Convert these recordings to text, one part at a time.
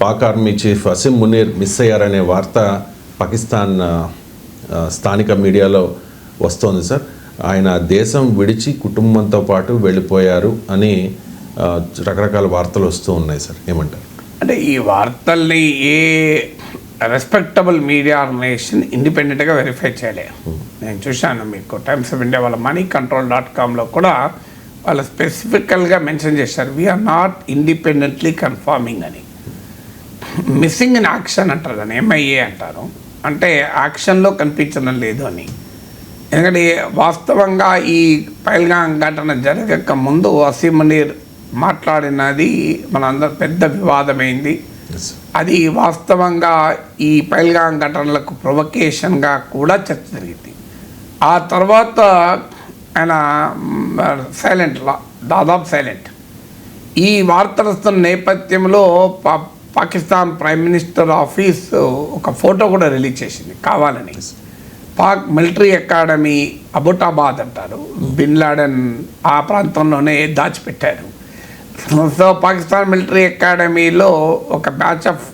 Pak army chief Asim Munir miss అయ్యారనే వార్త పాకిస్తాన్ స్థానిక మీడియాలో వస్తోంది సార్. ఆయన దేశం విడిచి కుటుంబంతో పాటు వెళ్ళిపోయారు అని రకరకాల వార్తలు వస్తూ ఉన్నాయి సార్. ఏమంటారు? అంటే ఈ వార్తల్ని ఏ రెస్పెక్టబుల్ మీడియా ఆర్గనైజేషన్ ఇండిపెండెంట్గా వెరిఫై చేయలే. నేను చూశాను మీకు. టైమ్స్ ఆఫ్ ఇండియా వాళ్ళ మనీ కంట్రోల్ డాట్ కామ్లో కూడా వాళ్ళు స్పెసిఫికల్గా మెన్షన్ చేశారు. We are not independently confirming అని. మిస్సింగ్ ఇన్ యాక్షన్ అంటారు దాన్ని ఎంఐఏ అంటారు. అంటే యాక్షన్లో కనిపించడం లేదు అని. ఎందుకంటే వాస్తవంగా ఈ పైల్గాం ఘటన జరగక ముందు అసీం మనీర్ మాట్లాడినది మనందరం పెద్ద వివాదమైంది. అది వాస్తవంగా ఈ పైల్గాం ఘటనలకు ప్రొవకేషన్గా కూడా చర్చ జరిగింది. ఆ తర్వాత ఆయన సైలెంట్ దాదాపు సైలెంట్. ఈ వార్తలు వస్తున్న నేపథ్యంలో పాకిస్తాన్ ప్రైమ్ మినిస్టర్ ఆఫీస్ ఒక ఫోటో కూడా రిలీజ్ చేసింది కావాలని. పాక్ మిలిటరీ అకాడమీ అబుటాబాద్ అంటారు. బిన్ లాడెన్ ఆ ప్రాంతంలోనే దాచిపెట్టారు. సో పాకిస్తాన్ మిలిటరీ అకాడమీలో ఒక batch of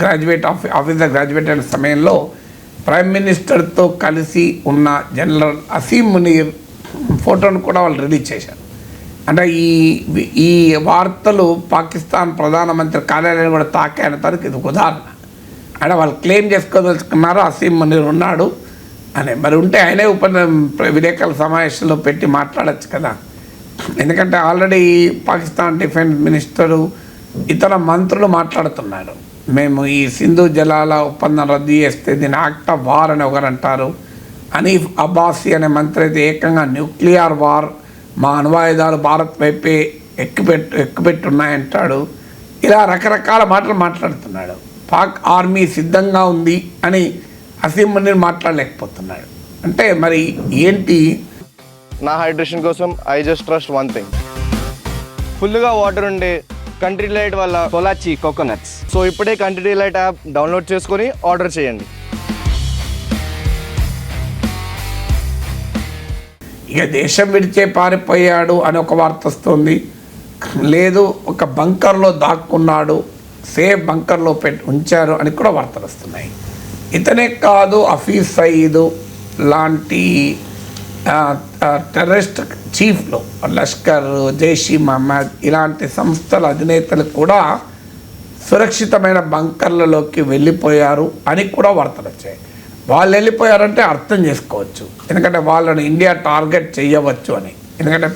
graduate of officer graduate అయిన సమయంలో ప్రైమ్ మినిస్టర్తో కలిసి ఉన్న జనరల్ అసీం మునీర్ ఫోటోను కూడా వాళ్ళు రిలీజ్ చేశారు. అంటే ఈ ఈ వార్తలు పాకిస్తాన్ ప్రధానమంత్రి కార్యాలయం కూడా తాకాయన తరకు ఇది ఒక ఉదాహరణ. అంటే వాళ్ళు క్లెయిమ్ చేసుకోదలుచుకున్నారు అసీం మనీర్ ఉన్నాడు అని. మరి ఉంటే ఆయనే ఉప విలేకరుల సమావేశంలో పెట్టి మాట్లాడచ్చు కదా. ఎందుకంటే ఆల్రెడీ పాకిస్తాన్ డిఫెన్స్ మినిస్టరు ఇతర మంత్రులు మాట్లాడుతున్నారు. మేము ఈ సింధు జలాల ఒప్పందం రద్దు చేస్తే దీని యాక్ట్ ఆఫ్ వార్ అని ఒకరు అంటారు. అనీఫ్ అబ్బాసి అనే మంత్రి అయితే ఏకంగా న్యూక్లియర్ వార్ మా అణ్వాయుధాలు భారత్ వైపే ఎక్కుపెట్టు ఎక్కుపెట్టున్నాయంటాడు. ఇలా రకరకాల మాటలు మాట్లాడుతున్నాడు. పాక్ ఆర్మీ సిద్ధంగా ఉంది అని అసీం మునీర్ మాట్లాడలేకపోతున్నాడు. అంటే మరి ఏంటి? నా హైడ్రేషన్ కోసం I just trust one thing. ఫుల్గా వాటర్ ఉండే కంట్రీ లైట్ వల్ల పొలాచి కోకోనట్స్. సో ఇప్పుడే కంట్రీ లైట్ యాప్ డౌన్లోడ్ చేసుకొని ఆర్డర్ చేయండి. ఇక దేశం విడిచే పారిపోయాడు అని ఒక వార్త వస్తుంది. లేదు ఒక బంకర్లో దాక్కున్నాడు సేఫ్ బంకర్లో పెట్టి ఉంచారు అని కూడా వార్తలు వస్తున్నాయి. ఇతనే కాదు హఫీజ్ సయీద్ లాంటి టెర్రరిస్ట్ చీఫ్లు లష్కర్ జైషీ మహమ్మద్ ఇలాంటి సంస్థల అధినేతలు కూడా సురక్షితమైన బంకర్లలోకి వెళ్ళిపోయారు అని కూడా వార్తలు వచ్చాయి. వాళ్ళు వెళ్ళిపోయారంటే అర్థం చేసుకోవచ్చు. ఎందుకంటే వాళ్ళని ఇండియా టార్గెట్ చేయవచ్చు అని. ఎందుకంటే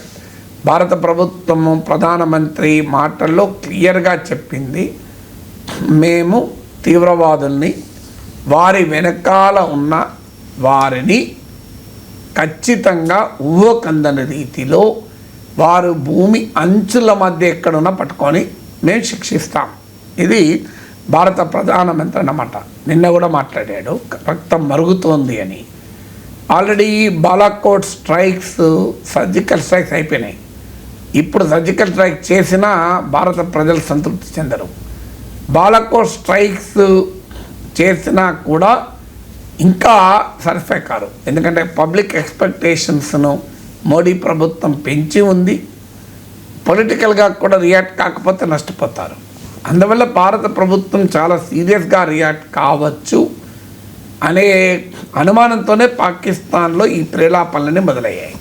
భారత ప్రభుత్వము ప్రధానమంత్రి మాటల్లో క్లియర్గా చెప్పింది మేము తీవ్రవాదుల్ని వారి వెనకాల ఉన్న వారిని ఖచ్చితంగా ఉవ్వకందని రీతిలో వారు భూమి అంచుల మధ్య ఎక్కడున్నా పట్టుకొని మేము శిక్షిస్తాం. ఇది భారత ప్రధానమంత్రి అన్నమాట. నిన్న కూడా మాట్లాడాడు. రక్తం మరుగుతోంది అని. Already Balakot strikes surgical strikes అయిపోయినాయి. ఇప్పుడు సర్జికల్ స్ట్రైక్ చేసినా భారత ప్రజలు సంతృప్తి చెందరు. బాలాకోట్ స్ట్రైక్స్ చేసినా కూడా ఇంకా సరిఫై కారు ఎందుకంటే పబ్లిక్ ఎక్స్పెక్టేషన్స్ను మోడీ ప్రభుత్వం పెంచి ఉంది. పొలిటికల్గా కూడా రియాక్ట్ కాకపోతే నష్టపోతారు. అందువల్ల భారత ప్రభుత్వం చాలా సీరియస్గా రియాక్ట్ కావచ్చు అనే అనుమానంతోనే పాకిస్తాన్లో ఈ ప్రేలాపనలన్నీ మొదలయ్యాయి.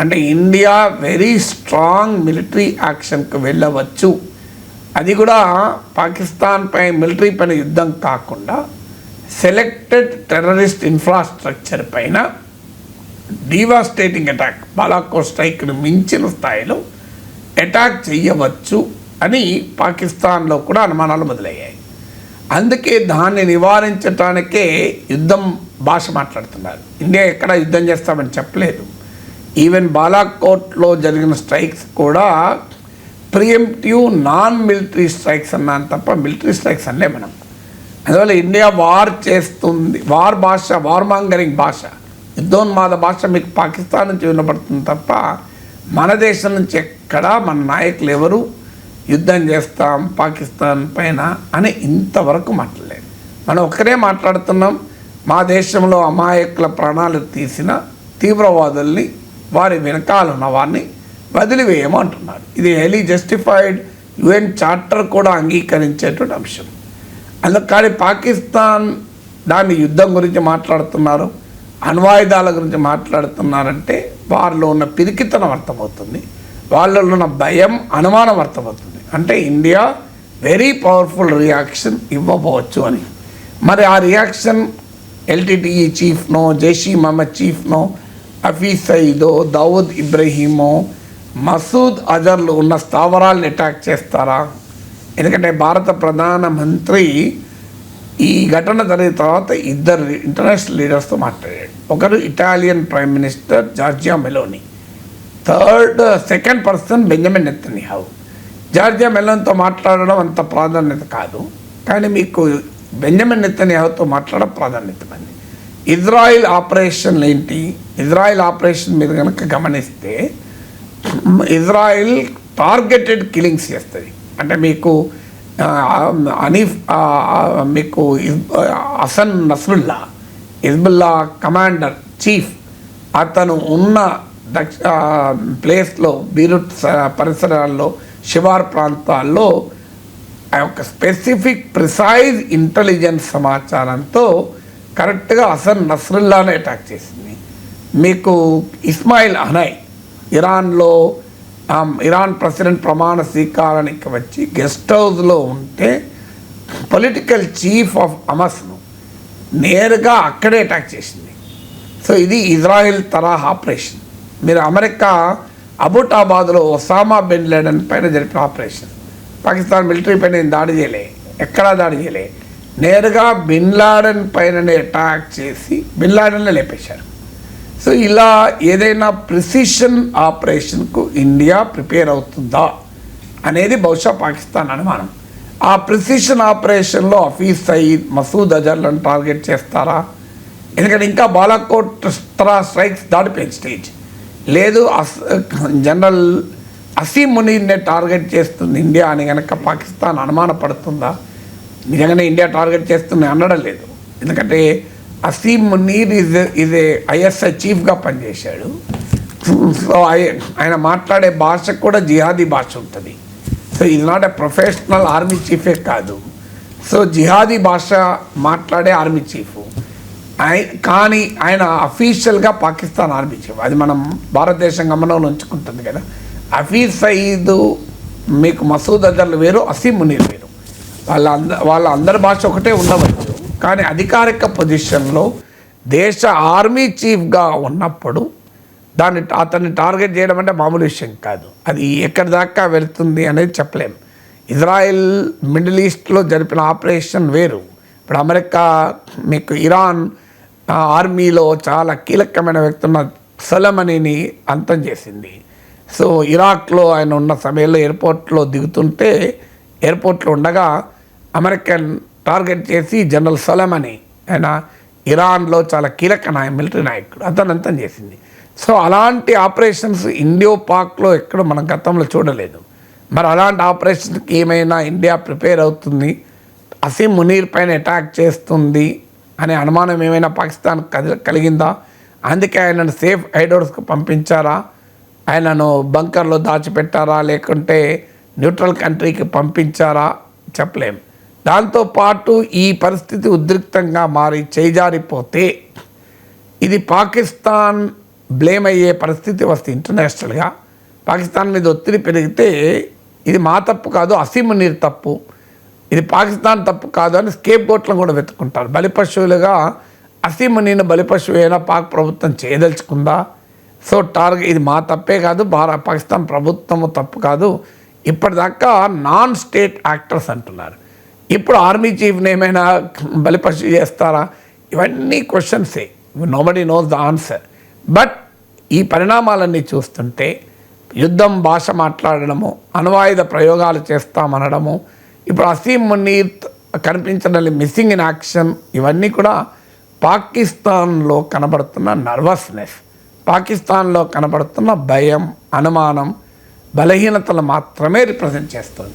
అంటే ఇండియా వెరీ స్ట్రాంగ్ మిలిటరీ యాక్షన్కి వెళ్ళవచ్చు. అది కూడా పాకిస్తాన్పై మిలిటరీ పైన యుద్ధం కాకుండా సెలెక్టెడ్ టెర్రరిస్ట్ ఇన్ఫ్రాస్ట్రక్చర్ పైన డివాస్టేటింగ్ అటాక్ బాలాకో స్ట్రైక్ను మించిన స్థాయిలో అటాక్ చేయవచ్చు. అని పాకిస్తాన్లో కూడా అనుమానాలు మొదలయ్యాయి. అందుకే దాన్ని నివారించటానికే యుద్ధం భాష మాట్లాడుతున్నారు. ఇండియా ఎక్కడ యుద్ధం చేస్తామని చెప్పలేదు. ఈవెన్ బాలాకోట్లో జరిగిన స్ట్రైక్స్ కూడా ప్రియంటివ్ నాన్ మిలిటరీ స్ట్రైక్స్ అన్నాను తప్ప మిలిటరీ స్ట్రైక్స్ అనలే మనం. అందువల్ల ఇండియా వార్ చేస్తుంది వార్ భాష వార్ మాంగరింగ్ భాష యుద్ధోన్మాద భాష మీకు పాకిస్తాన్ నుంచి వినపడుతుంది తప్ప మన దేశం నుంచి ఎక్కడా మన నాయకులు ఎవరు యుద్ధం చేస్తాం పాకిస్తాన్ పైన అని ఇంతవరకు మాట్లాడలేదు. మనం ఒక్కరే మాట్లాడుతున్నాం మా దేశంలో అమాయకుల ప్రాణాలు తీసిన తీవ్రవాదుల్ని వారి వెనకాల ఉన్న వారిని వదిలివేయమంటున్నారు ఇది హైలీ జస్టిఫైడ్ యుఎన్ చార్టర్ కూడా అంగీకరించేటువంటి అంశం. అందుకని పాకిస్తాన్ దాని యుద్ధం గురించి మాట్లాడుతున్నారు అణ్వాయుధాల గురించి మాట్లాడుతున్నారంటే వారిలో ఉన్న పిరికితనం అర్థమవుతుంది వాళ్ళలో ఉన్న భయం అనుమానం అర్థమవుతుంది. అంటే ఇండియా వెరీ పవర్ఫుల్ రియాక్షన్ ఇవ్వబోవచ్చు అని. మరి ఆ రియాక్షన్ ఎల్టీటీఈ చీఫ్నో జైషీ మహమ్మద్ చీఫ్నో హఫీజ్ సయీదో దౌద్ ఇబ్రహీమో మసూద్ అజర్లు ఉన్న స్థావరాలను అటాక్ చేస్తారా? ఎందుకంటే భారత ప్రధానమంత్రి ఈ ఘటన జరిగిన తర్వాత ఇద్దరు ఇంటర్నేషనల్ లీడర్స్తో మాట్లాడాడు. ఒకరు Italian prime minister Giorgia Meloni third second person Benjamin Netanyahu. Giorgia మెల్లన్తో మాట్లాడడం అంత ప్రాధాన్యత కాదు. కానీ మీకు బెంజమిన్ నెతన్యాహుతో మాట్లాడడం ప్రాధాన్యత ఉంది. ఇజ్రాయిల్ ఆపరేషన్ ఏంటి? ఇజ్రాయిల్ ఆపరేషన్ మీరు కనుక గమనిస్తే ఇజ్రాయిల్ టార్గెటెడ్ కిల్లింగ్స్ చేస్తుంది. అంటే మీకు అనీఫ్ మీకు Hassan Nasrallah Hezbollah commander chief అతను ఉన్న దక్ష ప్లేస్లో బీరుట్ స- పరిసరాల్లో శివార్ ప్రాంతాల్లో ఆ యొక్క స్పెసిఫిక్ ప్రిసైజ్ ఇంటెలిజెన్స్ సమాచారంతో కరెక్ట్గా హసన్ నస్రుల్లానే అటాక్ చేసింది. మీకు ఇస్మాయిల్ హనై ఇరాన్లో ఇరాన్ ప్రెసిడెంట్ ప్రమాణ స్వీకారానికి వచ్చి గెస్ట్ హౌస్లో ఉంటే పొలిటికల్ చీఫ్ ఆఫ్ అమస్ను నేరుగా అక్కడే అటాక్ చేసింది. సో ఇది ఇజ్రాయెల్ తరహా ఆపరేషన్. మీరు అమెరికా అబుటాబాద్లో ఒసామా బిన్ లేడన్ పైన జరిపిన ఆపరేషన్. పాకిస్తాన్ మిలిటరీ పైన ఏం దాడి చేయలే. ఎక్కడా దాడి చేయలే. నేరుగా బిన్ లాడెన్ పైననే అటాక్ చేసి బిన్ లాడెన్నే లేపేశారు. సో ఇలా ఏదైనా ప్రిసిషన్ ఆపరేషన్కు ఇండియా ప్రిపేర్ అవుతుందా అనేది బహుశా పాకిస్తాన్ అనుమానం. ఆ ప్రిసిషన్ ఆపరేషన్లో హఫీజ్ సయీద్ మసూద్ అజర్లను టార్గెట్ చేస్తారా? ఎందుకంటే ఇంకా బాలాకోట్ తరా స్ట్రైక్స్ దాటిపోయింది స్టేజ్. లేదు అస్ జనరల్ అసీం మునీర్నే టార్గెట్ చేస్తుంది ఇండియా అని కనుక పాకిస్తాన్ అనుమానపడుతుందా నిజంగానే ఇండియా టార్గెట్ చేస్తుంది అనడం లేదు. ఎందుకంటే Asim Munir is is a ISI చీఫ్గా పనిచేశాడు. సో ఆయన మాట్లాడే భాష కూడా జిహాదీ భాష ఉంటుంది. సో ఇది నాట్ ఏ ప్రొఫెషనల్ ఆర్మీ చీఫే కాదు. సో జిహాదీ భాష మాట్లాడే ఆర్మీ చీఫ్. కానీ ఆయన అఫీషియల్గా పాకిస్తాన్ ఆర్మీ చీఫ్ అది మనం భారతదేశం గమనంలో ఉంచుకుంటుంది కదా. అఫీజ్ సయీద్ మీకు మసూద్ అజర్లు వేరు అసీం మునీర్ వేరు. వాళ్ళ అంద వాళ్ళ అందరి భాష ఒకటే ఉండవచ్చు. కానీ అధికారిక పొజిషన్లో దేశ ఆర్మీ చీఫ్గా ఉన్నప్పుడు దాన్ని అతన్ని టార్గెట్ చేయడం అంటే మామూలు విషయం కాదు. అది ఎక్కడి దాకా వెళ్తుంది అనేది చెప్పలేం. ఇజ్రాయెల్ మిడిల్ ఈస్ట్లో జరిపిన ఆపరేషన్ వేరు. ఇప్పుడు అమెరికా మీకు ఇరాన్ ఆర్మీలో చాలా కీలకమైన వ్యక్తి ఉన్న సొలమనీని అంతం చేసింది. సో ఇరాక్లో ఆయన ఉన్న సమయంలో ఎయిర్పోర్ట్లో దిగుతుంటే ఎయిర్పోర్ట్లో ఉండగా అమెరికన్ టార్గెట్ చేసి జనరల్ సొలమనీ ఆయన ఇరాన్లో చాలా కీలక నాయ మిలిటరీ నాయకుడు అతను అంతం చేసింది. సో అలాంటి ఆపరేషన్స్ ఇండియో పాక్లో ఎక్కడ మనం గతంలో చూడలేదు. మరి అలాంటి ఆపరేషన్కి ఏమైనా ఇండియా ప్రిపేర్ అవుతుంది? అసీం మునీర్ పైన అటాక్ చేస్తుంది? అనే అనుమానం ఏమైనా పాకిస్తాన్ కది- కలిగిందా? అందుకే ఆయనను సేఫ్ హైడోర్స్కి పంపించారా? ఆయనను బంకర్లో దాచిపెట్టారా? లేకుంటే న్యూట్రల్ కంట్రీకి పంపించారా? చెప్పలేం. దాంతోపాటు ఈ పరిస్థితి ఉద్రిక్తంగా మారి చేజారిపోతే ఇది పాకిస్తాన్ బ్లేమ్ అయ్యే పరిస్థితి వస్తే ఇంటర్నేషనల్గా. పాకిస్తాన్ మీద ఒత్తిడి పెరిగితే ఇది మా తప్పు కాదు అసీమునీర్ తప్పు. ఇది పాకిస్తాన్ తప్పు కాదు అని స్కేప్ గోట్లను కూడా వెతుకుంటారు బలిపశువులుగా అసీమునీని బలిపశువు అయినా పాక్ ప్రభుత్వం చేయదలుచుకుందా? సో టార్గెట్ ఇది మా తప్పే కాదు భార పాకిస్తాన్ ప్రభుత్వము తప్పు కాదు. ఇప్పటిదాకా నాన్ స్టేట్ యాక్టర్స్ అంటున్నారు. ఇప్పుడు ఆర్మీ చీఫ్ని ఏమైనా బలిపశు చేస్తారా? ఇవన్నీ క్వశ్చన్సే. Nobody knows the answer but ఈ పరిణామాలన్నీ చూస్తుంటే యుద్ధం భాష మాట్లాడడము అణ్వాయుధ ప్రయోగాలు చేస్తామనడము ఇప్పుడు అసీం మునీర్ కనిపించడం మిస్సింగ్ ఇన్ యాక్షన్. ఇవన్నీ కూడా పాకిస్తాన్లో కనబడుతున్న నర్వస్నెస్. పాకిస్తాన్లో కనబడుతున్న భయం అనుమానం బలహీనతలు మాత్రమే రిప్రజెంట్ చేస్తుంది.